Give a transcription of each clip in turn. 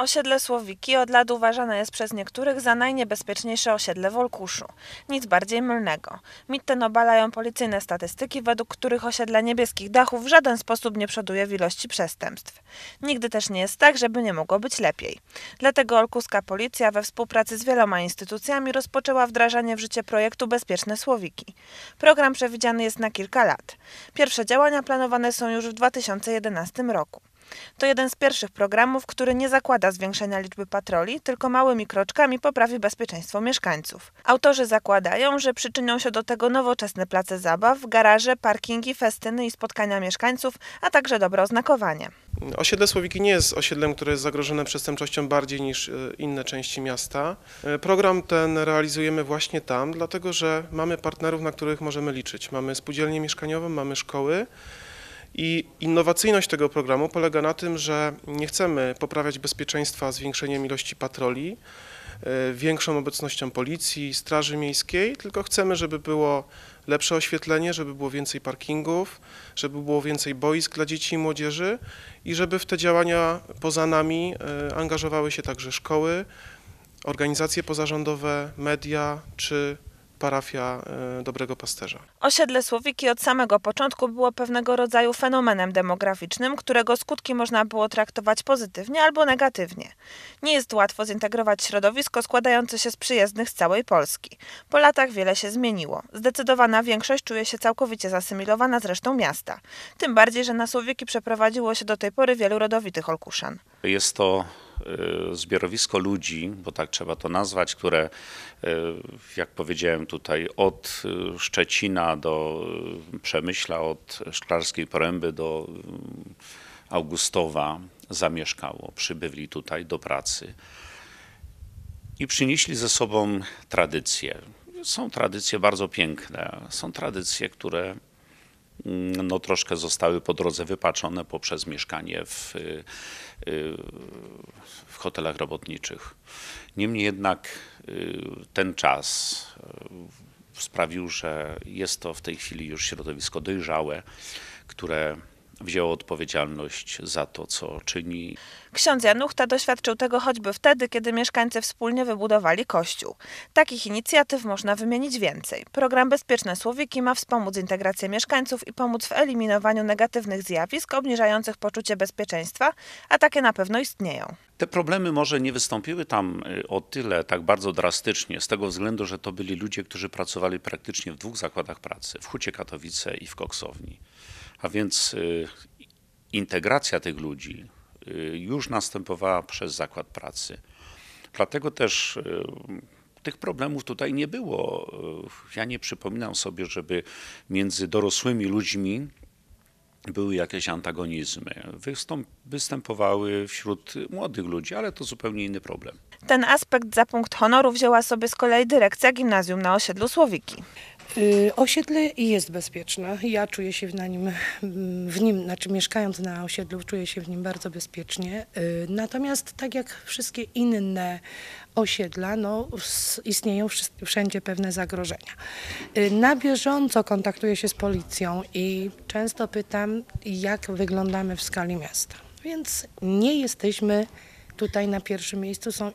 Osiedle Słowiki od lat uważane jest przez niektórych za najniebezpieczniejsze osiedle w Olkuszu. Nic bardziej mylnego. Mit ten obalają policyjne statystyki, według których osiedle niebieskich dachów w żaden sposób nie przoduje w ilości przestępstw. Nigdy też nie jest tak, żeby nie mogło być lepiej. Dlatego olkuska policja we współpracy z wieloma instytucjami rozpoczęła wdrażanie w życie projektu Bezpieczne Słowiki. Program przewidziany jest na kilka lat. Pierwsze działania planowane są już w 2011 roku. To jeden z pierwszych programów, który nie zakłada zwiększenia liczby patroli, tylko małymi kroczkami poprawi bezpieczeństwo mieszkańców. Autorzy zakładają, że przyczynią się do tego nowoczesne place zabaw, garaże, parkingi, festyny i spotkania mieszkańców, a także dobre oznakowanie. Osiedle Słowiki nie jest osiedlem, które jest zagrożone przestępczością bardziej niż e, inne części miasta. E, Program ten realizujemy właśnie tam, dlatego że mamy partnerów, na których możemy liczyć. Mamy spółdzielnię mieszkaniową, mamy szkoły. I innowacyjność tego programu polega na tym, że nie chcemy poprawiać bezpieczeństwa zwiększeniem ilości patroli, e, większą obecnością policji, straży miejskiej, tylko chcemy, żeby było lepsze oświetlenie, żeby było więcej parkingów, żeby było więcej boisk dla dzieci i młodzieży i żeby w te działania poza nami e, angażowały się także szkoły, organizacje pozarządowe, media czy parafia e, Dobrego Pasterza. Osiedle Słowiki od samego początku było pewnego rodzaju fenomenem demograficznym, którego skutki można było traktować pozytywnie albo negatywnie. Nie jest łatwo zintegrować środowisko składające się z przyjezdnych z całej Polski. Po latach wiele się zmieniło. Zdecydowana większość czuje się całkowicie zasymilowana z resztą miasta. Tym bardziej, że na Słowiki przeprowadziło się do tej pory wielu rodowitych Olkuszan. Jest to zbiorowisko ludzi, bo tak trzeba to nazwać, które, y, jak powiedziałem tutaj, od y, Szczecina do y, Przemyśla, od Szklarskiej Poręby do y, Augustowa zamieszkało, przybyli tutaj do pracy i przynieśli ze sobą tradycje. Są tradycje bardzo piękne, są tradycje, które no, troszkę zostały po drodze wypaczone poprzez mieszkanie w, y, y, w hotelach robotniczych. Niemniej jednak y, ten czas sprawił, że jest to w tej chwili już środowisko dojrzałe, które wzięło odpowiedzialność za to, co czyni Ksiądz Januchta doświadczył tego choćby wtedy, kiedy mieszkańcy wspólnie wybudowali kościół. Takich inicjatyw można wymienić więcej. Program Bezpieczne Słowiki ma wspomóc integrację mieszkańców i pomóc w eliminowaniu negatywnych zjawisk obniżających poczucie bezpieczeństwa, a takie na pewno istnieją. Te problemy może nie wystąpiły tam y, o tyle tak bardzo drastycznie, z tego względu, że to byli ludzie, którzy pracowali praktycznie w dwóch zakładach pracy, w Hucie Katowice i w Koksowni. A więc y, integracja tych ludzi y, już następowała przez zakład pracy. Dlatego też y, tych problemów tutaj nie było. Ja nie przypominam sobie, żeby między dorosłymi ludźmi były jakieś antagonizmy. Wystąp, występowały wśród młodych ludzi, ale to zupełnie inny problem. Ten aspekt za punkt honoru wzięła sobie z kolei dyrekcja gimnazjum na osiedlu Słowiki. Y, Osiedle jest bezpieczne. Ja czuję się na nim, w nim, znaczy mieszkając na osiedlu, czuję się w nim bardzo bezpiecznie. Y, Natomiast tak jak wszystkie inne osiedla, no, istnieją wszędzie pewne zagrożenia. Y, Na bieżąco kontaktuję się z policją i często pytam, jak wyglądamy w skali miasta. Więc nie jesteśmy tutaj na pierwszym miejscu są,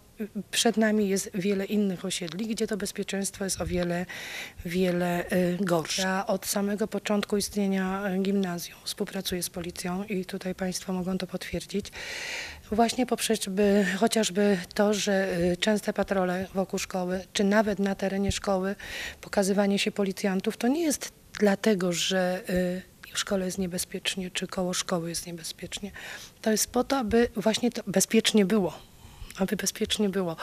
przed nami jest wiele innych osiedli, gdzie to bezpieczeństwo jest o wiele, wiele y, gorsze. Ja od samego początku istnienia y, gimnazjum współpracuję z policją i tutaj Państwo mogą to potwierdzić. Właśnie poprzez by, chociażby to, że y, częste patrole wokół szkoły, czy nawet na terenie szkoły, pokazywanie się policjantów, to nie jest dlatego, że w szkole jest niebezpiecznie, czy koło szkoły jest niebezpiecznie. To jest po to, aby właśnie to bezpiecznie było. Aby bezpiecznie było.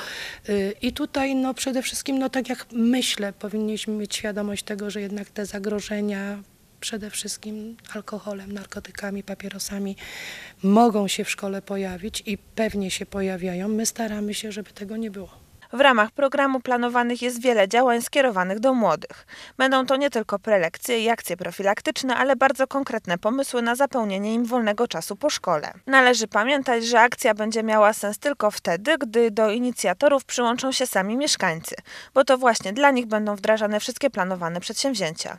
Y, I tutaj no, przede wszystkim, no, tak jak myślę, powinniśmy mieć świadomość tego, że jednak te zagrożenia przede wszystkim alkoholem, narkotykami, papierosami mogą się w szkole pojawić i pewnie się pojawiają. My staramy się, żeby tego nie było. W ramach programu planowanych jest wiele działań skierowanych do młodych. Będą to nie tylko prelekcje i akcje profilaktyczne, ale bardzo konkretne pomysły na zapełnienie im wolnego czasu po szkole. Należy pamiętać, że akcja będzie miała sens tylko wtedy, gdy do inicjatorów przyłączą się sami mieszkańcy, bo to właśnie dla nich będą wdrażane wszystkie planowane przedsięwzięcia.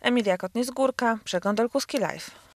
Emilia Kotnis-Górka, Przegląd Olkuski Live.